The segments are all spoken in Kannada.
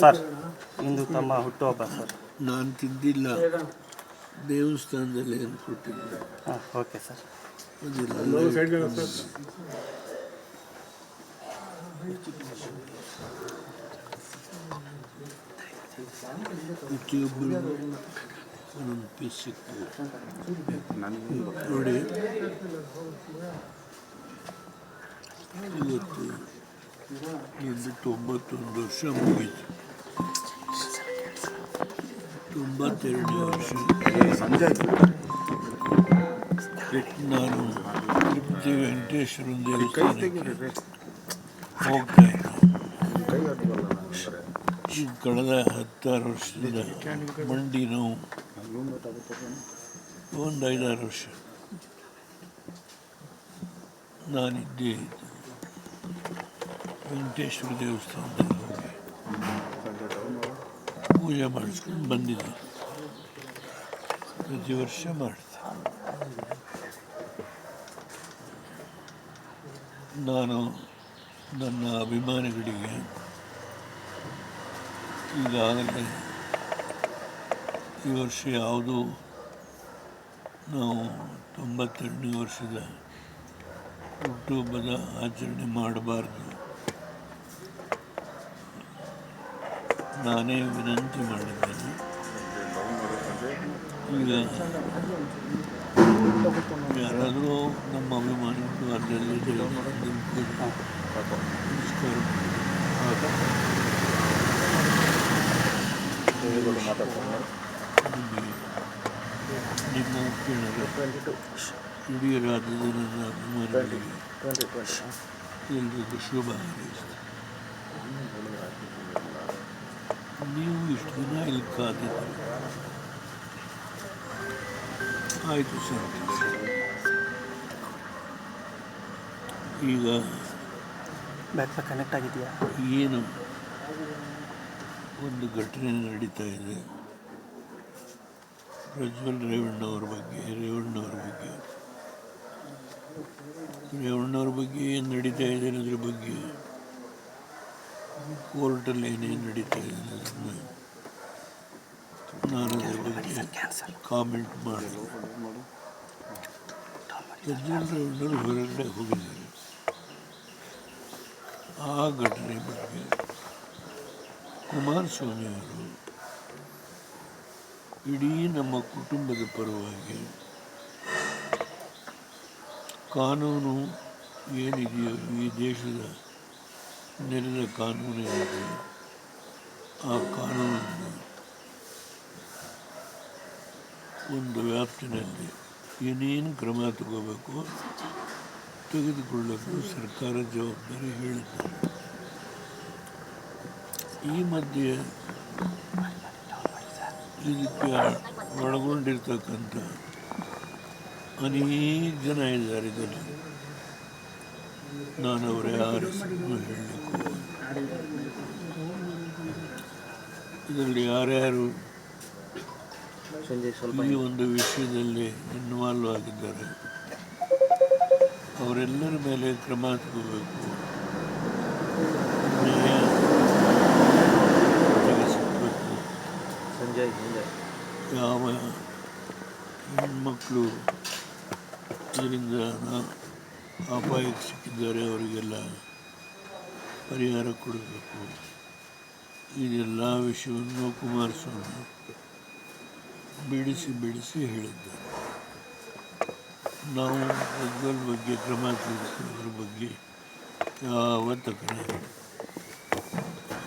ಸರ್. ಇಂದು ತಮ್ಮ ಹುಟ್ಟುಹಬ್ಬ ಸರ್. ನಾನು ತಿಂದಿಲ್ಲ. ದೇವಸ್ಥಾನದಲ್ಲಿ ಏನು ಹಾಂ ಓಕೆ ಸರ್. ಪ್ರತಿಯೊಬ್ಬರು ಒಂದೊಂದು ಪೀಸ್ ಸಿಗ್ತದೆ ನೋಡಿ ಇವತ್ತು ನಂದು ತೊಂಬತ್ತೊಂದು ವರ್ಷ ಮುಗೀತು ತೊಂಬತ್ತೆರಡನೇ ವರ್ಷ ನಾನು ತಿರುಪತಿ ವೆಂಕಟೇಶ್ವರ ದೇವಸ್ಥಾನಕ್ಕೆ ಹೋಗ್ತಾ ಇದ್ದೆ ಈ ಕಳೆದ ಹತ್ತಾರು ವರ್ಷದಿಂದ ಮಂಡಿ ನೋವು ಒಂದು ಐದಾರು ವರ್ಷ ನಾನಿದ್ದೆ ವೆಂಕಟೇಶ್ವರ ದೇವಸ್ಥಾನದಲ್ಲಿ ಪೂಜೆ ಮಾಡಿಸ್ಕೊಂಡು ಬಂದಿದ್ದೆ ಪ್ರತಿ ವರ್ಷ ಮಾಡ್ತೆ ನಾನು ನನ್ನ ಅಭಿಮಾನಿಗಳಿಗೆ ಈಗಾಗಲೇ ಈ ವರ್ಷ ಯಾವುದು ನಾವು ತೊಂಬತ್ತೆರಡನೇ ವರ್ಷದ ಹುಟ್ಟುಹಬ್ಬದ ಆಚರಣೆ ಮಾಡಬಾರ್ದು ನಾನೇ ವಿನಂತಿ ಮಾಡಿದ್ದೇನೆ. ಈಗ ಯಾರಾದರೂ ನಮ್ಮ ಅಭಿಮಾನಿಗಳು ಅಲ್ಲಲ್ಲಿ ದೇವಸ್ಥಾನದಲ್ಲಿ ಪೂಜೆ ನಮಸ್ಕಾರ ನಿಮಗೆ ನಿಮ್ಮ ಮುಖ್ಯರು ಇಡೀ ರಾಜ್ಯದ ನನ್ನ ಅಭಿಮಾನಿಗಳಿಗೆ ಎಲ್ರಿಗೂ ಶುಭ. ಹಾರೈಸ್ತೇನೆ ನೀವು ಇಷ್ಟು ದಿನ ಇಲ್ಲಿ ಕಾದಿದ್ದು ಆಯಿತು ಸರ್ ಈಗ ಬ್ಯಾಕ್ ಕನೆಕ್ಟ್ ಆಗಿದೆಯಾ? ಏನು? ಒಂದು ಘಟನೆ ನಡೀತಾ ಇದೆ. ಪ್ರಜ್ವಲ್ ರೇವಣ್ಣವ್ರ ಬಗ್ಗೆ ರೇವಣ್ಣವ್ರ ಬಗ್ಗೆ. ರೇವಣ್ಣವ್ರ ಬಗ್ಗೆ ಏನು ನಡೀತಾ ಇದೆ ಅನ್ನೋದ್ರ ಬಗ್ಗೆ. ಕೋರ್ಟಲ್ಲಿ ಏನೇನು ನಡೀತಾ ಇದೆ ನಾನು ಕಾಮೆಂಟ್ ಮಾಡಲು ರೇವಣ್ಣವ್ರು ಹೊರಗಡೆ ಹೋಗಿದ್ದಾರೆ. ಆ ಘಟನೆ ಬಗ್ಗೆ ಕುಮಾರಸ್ವಾಮಿ ಅವರು ಇಡೀ ನಮ್ಮ ಕುಟುಂಬದ ಪರವಾಗಿ ಕಾನೂನು ಏನಿದೆಯೋ ಈ ದೇಶದ ನೆಲದ ಕಾನೂನು ಏನಿದೆ ಆ ಕಾನೂನನ್ನು ಒಂದು ವ್ಯಾಪ್ತಿನಲ್ಲಿ ಏನೇನು ಕ್ರಮ ತಗೋಬೇಕು ತೆಗೆದುಕೊಳ್ಳಲು ಸರ್ಕಾರ ಜವಾಬ್ದಾರಿ ಹೇಳಿದ್ದಾರೆ. ಈ ಮಧ್ಯೆ ಇದಕ್ಕೆ ಒಳಗೊಂಡಿರ್ತಕ್ಕಂಥ ಅನೇಕ ಜನ ಇದ್ದಾರೆ ಇದರಲ್ಲಿ. ನಾನು ಅವರ ಯಾರು? ಇದರಲ್ಲಿ ಯಾರ್ಯಾರು? ಈ ಒಂದು ವಿಷಯದಲ್ಲಿ ಇನ್ವಾಲ್ವ್ ಆಗಿದ್ದಾರೆ. ಅವರೆಲ್ಲರ ಮೇಲೆ ಕ್ರಮ ತಗೋಬೇಕು. ಯಾವ ಹೆಣ್ಮಕ್ಕಳು ಇದರಿಂದ ಅಪಾಯಕ್ಕೆ ಸಿಕ್ಕಿದ್ದಾರೆ ಅವರಿಗೆಲ್ಲ ಪರಿಹಾರ ಕೊಡಬೇಕು. ಇದೆಲ್ಲ ವಿಷಯವನ್ನು ಕುಮಾರಸ್ವಾಮಿ ಬಿಡಿಸಿ ಬಿಡಿಸಿ ಹೇಳಿದ್ದಾರೆ. ನಾವು ಪ್ರಜ್ವಲ್ ಬಗ್ಗೆ, ಕ್ರಮ ತೆಗೆದುಕೊಳ್ಳೋದ್ರ ಬಗ್ಗೆ ಯಾವ ತಕರಾರು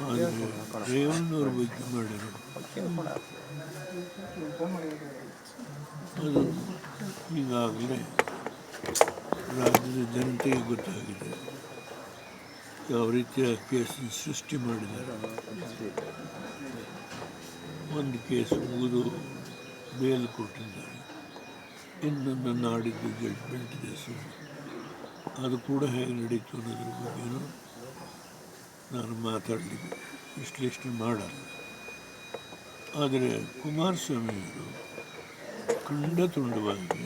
ಆದರೆ ರೇವಣ್ಣವ್ರ ಬಗ್ಗೆ ಮಾಡಿರೋ ಅದು ಈಗಾಗಲೇ ರಾಜ್ಯದ ಜನತೆಗೆ ಗೊತ್ತಾಗಿದೆ. ಯಾವ ರೀತಿಯ ಕೇಸ್ ಸೃಷ್ಟಿ ಮಾಡಿದ್ದಾರೆ. ಒಂದು ಕೇಸ್ ಮುಗಿದು ಬೇಲ್ ಕೊಟ್ಟಿದ್ದಾರೆ. ಇನ್ನೊಂದು ನಾಡಿದ್ದು ಜಡ್ಜ್ಮೆಂಟ್ ಇದೆ ಅದು ಕೂಡ ಹೇಗೆ ನಡೀತು ಅನ್ನೋದ್ರ ಬಗ್ಗೆನೂ ನಾನು ಮಾತಾಡಲಿಕ್ಕೆ ವಿಶ್ಲೇಷಣೆ ಮಾಡಲ್ಲ. ಆದರೆ ಕುಮಾರಸ್ವಾಮಿಯವರು ಖಂಡ ತುಂಡವಾಗಿ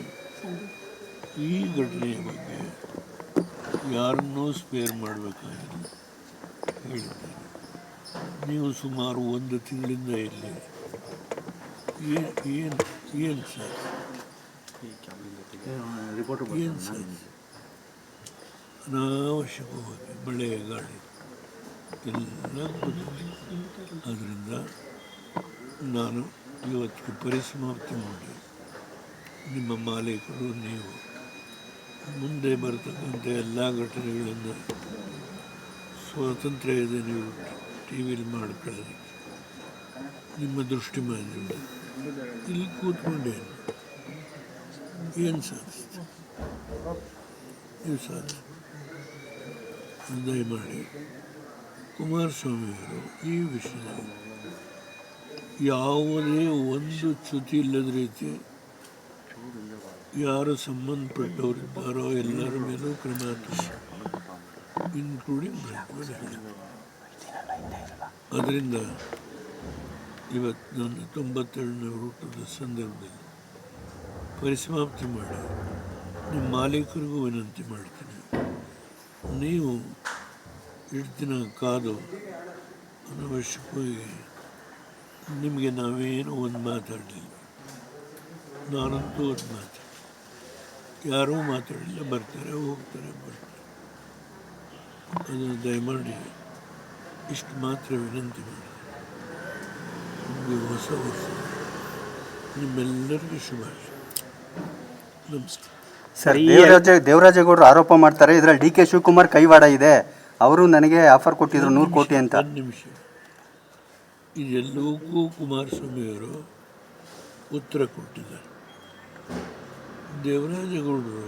ಈ ಘಟನೆಯ ಬಗ್ಗೆ ಯಾರನ್ನೂ ಸ್ಪೇರ್ ಮಾಡಬೇಕಾಗಿಲ್ಲ. ಹೇಳಿದ್ದೇನೆ. ನೀವು ಸುಮಾರು ಒಂದು ತಿಂಗಳಿಂದ ಇಲ್ಲಿ. ಏನು ಏನು ಏನು ಸರ್? ಏನು ಸರ್? ಅನಾವಶ್ಯಕವಾಗಿ ಮಳೆ ಗಾಳಿ ಎಲ್ಲ ಅದರಿಂದ ನಾನು ಇವತ್ತಿಗೆ ಪರಿಸಮಾಪ್ತಿ ಮಾಡಿ ನಿಮ್ಮ ಮಾಲೀಕರು ನೀವು ಮುಂದೆ ಬರತಕ್ಕಂಥ ಎಲ್ಲ ಘಟನೆಗಳನ್ನು ಸ್ವಾತಂತ್ರ್ಯ ಇದೆ ನೀವು ಟಿ ವಿಲಿ ಮಾಡ್ಕೊಳ್ಳೋದಕ್ಕೆ. ನಿಮ್ಮ ದೃಷ್ಟಿ ಮಾಧ್ಯಮ ಇಲ್ಲಿ ಕೂತ್ಕೊಂಡೇನು ಏನು ಸಾಧಿಸ್ತು? ನೀವು ಸಾಧಿಸ್ತು ದಯಮಾಡಿ ಕುಮಾರಸ್ವಾಮಿಯವರು ಈ ವಿಷಯದಲ್ಲಿ ಯಾವುದೇ ಒಂದು ಚ್ಯುತಿ ಇಲ್ಲದ ರೀತಿ ಯಾರು ಸಂಬಂಧಪಟ್ಟವರಿದ್ದಾರೋ ಎಲ್ಲರ ಮೇಲೂ ಕ್ರಮ ಇನ್ಕ್ಲೂಡಿಂಗ್ ಅದರಿಂದ ಇವತ್ತು ನನ್ನ ತೊಂಬತ್ತೆರಡನೇ ಹುಟ್ಟದ ಸಂದರ್ಭದಲ್ಲಿ ಪರಿಸಮಾಪ್ತಿ ಮಾಡಿ ನಿಮ್ಮ ಮಾಲೀಕರಿಗೂ ವಿನಂತಿ ಮಾಡ್ತೀನಿ. ನೀವು ಇಷ್ಟು ದಿನ ಕಾದು ಅನವಶ್ಯಕವಾಗಿ ನಿಮಗೆ ನಾವೇನು ಒಂದು ಮಾತಾಡಲಿಲ್ಲ. ನಾನಂತೂ ಒಂದು ಮಾತು ಯಾರೂ ಮಾತಾಡಿಲ್ಲ ಬರ್ತಾರೆ ಹೋಗ್ತಾರೆ ಬರ್ತಾರೆ. ಅದನ್ನು ದಯಮಾಡಿ ಇಷ್ಟು ಮಾತ್ರ ವಿನಂತಿ ಮಾಡಿ. ನಿಮಗೆ ಹೊಸ ವರ್ಷ ನಿಮ್ಮೆಲ್ಲರಿಗೂ ಶುಭಾಶಯ. ನಮಸ್ಕಾರ. ಸರ್ ದೇವರಾಜ ದೇವರಾಜೇಗೌಡರು ಆರೋಪ ಮಾಡ್ತಾರೆ ಇದರಲ್ಲಿ ಡಿ ಕೆ ಶಿವಕುಮಾರ್ ಕೈವಾಡ ಇದೆ. ಅವರು ನನಗೆ ಆಫರ್ ಕೊಟ್ಟಿದ್ರು ನೂರು ಕೋಟಿ ಅಂತ. ಒಂದು ನಿಮಿಷ. ಇದೆಲ್ಲವಕ್ಕೂ ಕುಮಾರಸ್ವಾಮಿಯವರು ಉತ್ತರ ಕೊಟ್ಟಿದ್ದಾರೆ. ದೇವರಾಜೇಗೌಡರು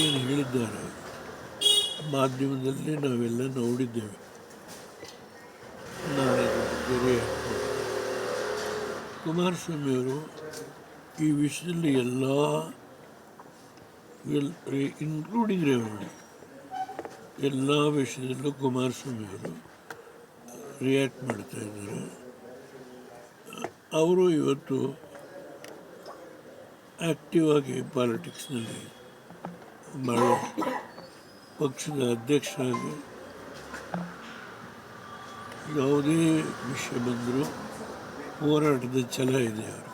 ಏನು ಹೇಳಿದ್ದಾರೆ? ಮಾಧ್ಯಮದಲ್ಲಿ ನಾವೆಲ್ಲ ನೋಡಿದ್ದೇವೆ. ನಾನು ಬೇರೆ ಕುಮಾರಸ್ವಾಮಿಯವರು ಈ ವಿಷಯದಲ್ಲಿ ಎಲ್ಲ ಎಲ್ ಇನ್ಕ್ಲೂಡಿಂಗ್ ರೇವಣ್ಣ, ಎಲ್ಲ ವಿಷಯದಲ್ಲೂ ಕುಮಾರಸ್ವಾಮಿಯವರು ರಿಯಾಕ್ಟ್ ಮಾಡ್ತಾ ಇದ್ದಾರೆ. ಅವರು ಇವತ್ತು ಆ್ಯಕ್ಟಿವ್ ಆಗಿ ಪಾಲಿಟಿಕ್ಸ್ನಲ್ಲಿ ಭಾಳ ಪಕ್ಷದ ಅಧ್ಯಕ್ಷರಾಗಿ ಯಾವುದೇ ವಿಷಯ ಬಂದರೂ ಹೋರಾಟದ ಛಲ ಇದೆ ಅವರು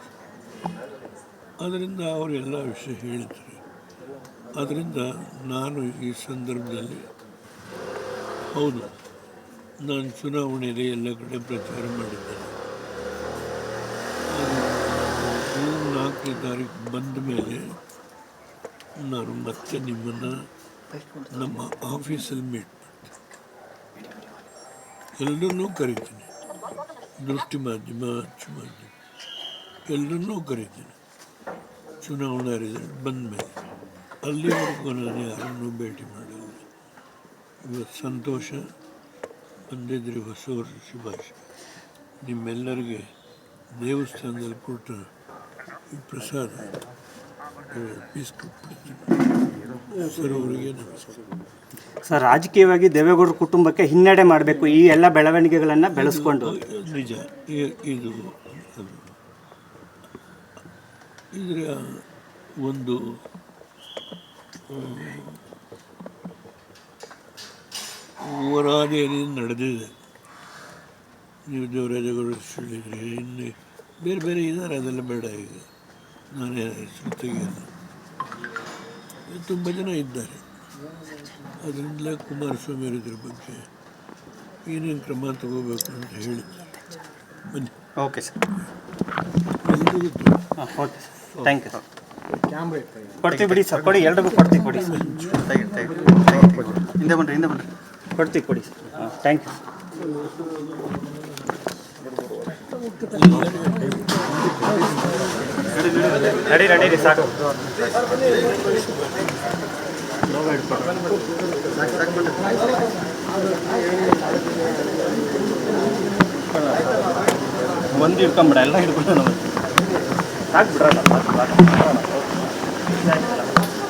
ಅದರಿಂದ ಅವರು ಎಲ್ಲ ವಿಷಯ ಹೇಳ್ತಾರೆ. ಅದರಿಂದ ನಾನು ಈ ಸಂದರ್ಭದಲ್ಲಿ ಹೌದು, ನಾನು ಚುನಾವಣೆಯಲ್ಲಿ ಎಲ್ಲ ಕಡೆ ಪ್ರಚಾರ ಮಾಡಿದ್ದೇನೆ. ನಾಲ್ಕನೇ ತಾರೀಕು ಬಂದ ಮೇಲೆ ನಾನು ಮತ್ತೆ ನಿಮ್ಮನ್ನು ನಮ್ಮ ಆಫೀಸಲ್ಲಿ ಮೀಟ್ ಮಾಡ್ತೀನಿ. ಎಲ್ಲರನ್ನೂ ಕರಿತೀನಿ. ದೃಷ್ಟಿ ಮಾಧ್ಯಮ, ಅಚ್ಚು ಮಾಧ್ಯಮ. ಎಲ್ಲರನ್ನೂ ಕರಿತೀನಿ. ಚುನಾವಣಾ ರಿಸಲ್ಟ್ ಬಂದ ಮೇಲೆ. ಅಲ್ಲಿವರೆಗೂ ನಾನು ಯಾರನ್ನೂ ಭೇಟಿ ಮಾಡಿಲ್ಲ. ಇವತ್ತು ಸಂತೋಷ. ಬಂದಿದ್ರಿ ಹೊಸ ವರ್ಷ ಶುಭಾಶಯ. ನಿಮ್ಮೆಲ್ಲರಿಗೆ ದೇವಸ್ಥಾನದಲ್ಲಿ ಕೊಟ್ಟ ಈ ಪ್ರಸಾದ ಸರ್ ರಾಜಕೀಯವಾಗಿ ದೇವೇಗೌಡರ ಕುಟುಂಬಕ್ಕೆ ಹಿನ್ನಡೆ ಮಾಡಬೇಕು ಈ ಎಲ್ಲ ಬೆಳವಣಿಗೆಗಳನ್ನು ಬೆಳೆಸ್ಕೊಂಡು. ನಿಜ. ಇದು ಇದರ ಒಂದು ಹೋರಾದೇನೆ ನಡೆದಿದೆ. ನೀವು ದೇವರಾಜಗೌಡ ಹೇಳಿದ್ರಿ ಇನ್ನು ಬೇರೆ ಬೇರೆ ಇದ್ದಾರೆ ಅದೆಲ್ಲ ಬೇಡ ಈಗ. ನಾನೇ ಜೊತೆಗೆ ತುಂಬ ಜನ ಇದ್ದಾರೆ. ಅದರಿಂದಲೇ ಕುಮಾರಸ್ವಾಮಿ ಇದ್ರ ಬಗ್ಗೆ ಏನೇನು ಕ್ರಮ ತಗೋಬೇಕು ಅಂತ ಹೇಳಿ. ಬನ್ನಿ. Okay sir. ಎಲ್ರಿಗೂ okay thank you sir. Camera ಕೊಡ್ತೀವಿ ಬಿಡಿ ಸರ್. ಕೊಡಿ ಎಲ್ರಿಗೂ ಕೊಡ್ತೀವಿ ಕೊಡಿ ಸರ್. ತೆಗಿ ತೆಗಿ ತೆಗಿ ಹಿಂದೆ ಬನ್ನಿರಿ ಹಿಂದೆ ಬನ್ನಿರಿ ಕೊಡ್ತೀವಿ ಕೊಡಿ ಸರ್. ಹಾಂ ಥ್ಯಾಂಕ್ ಯು ನಡಿ ನಡೀರಿ ಸಾಕು ಒಂದು ಹಿಡ್ಕೊಂಬಿಡ ಎಲ್ಲ ಹಿಡ್ಕೊಂಡು ಸಾಕು ಬಿಡ್ರಲ್ಲ ಸಾಕು ಸಾಕು